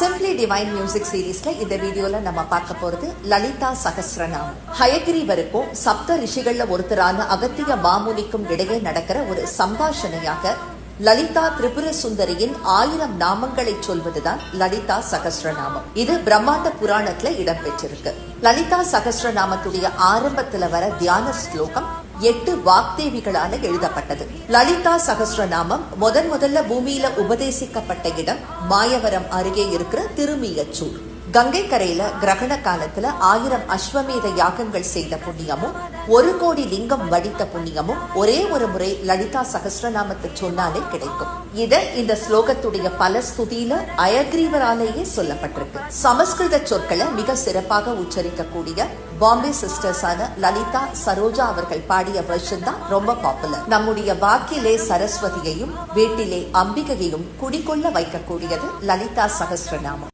Simply divine music சீரீஸ்ல இந்த வீடியோல நம்ம பார்க்க போறது லலிதா சகஸ்ரநாமம் ஹயகிரீவருக்கும் சப்த ரிஷிகள்ல ஒருத்தரான அகத்திய மாமுனிக்கும் இடையே நடக்கிற ஒரு சம்பாஷணையாக லலிதா திரிபுர சுந்தரியின் ஆயிரம் நாமங்களை சொல்வதுதான் லலிதா சகசிரநாமம். இது பிரம்மாண்ட புராணத்துல இடம்பெற்றிருக்கு. லலிதா சகசிரநாமத்துடைய ஆரம்பத்துல வர தியான ஸ்லோகம் எட்டு வாக்தேவிகளால எழுதப்பட்டது. லலிதா சகசிரநாமம் முதன் முதல்ல பூமியில உபதேசிக்கப்பட்ட இடம் மாயவரம் அருகே இருக்கிற திருமியச்சூர் கங்கை கரையில கிரகண காலத்துல ஆயிரம் அஸ்வமேத யாகங்கள் செய்த புண்ணியமும் ஒரு கோடி லிங்கம் வடித்த புண்ணியமும் ஒரே ஒரு முறை லலிதா சகஸ்ரநாமத்தை சொன்னாலே கிடைக்கும். இத இந்த ஸ்லோகத்துடைய பல ஸ்துதியில அயக்ரீவராலேயே சொல்லப்பட்டிருக்கு. சமஸ்கிருத சொற்களை மிக சிறப்பாக உச்சரிக்கக்கூடிய பாம்பே சிஸ்டர்ஸான லலிதா சரோஜா அவர்கள் பாடிய வருஷம் தான் ரொம்ப பாப்புலர் நம்முடைய வாக்கிலே சரஸ்வதியையும் வீட்டிலே அம்பிகையையும் குடிக்கொள்ள வைக்கக்கூடியது லலிதா சகசிரநாமம்.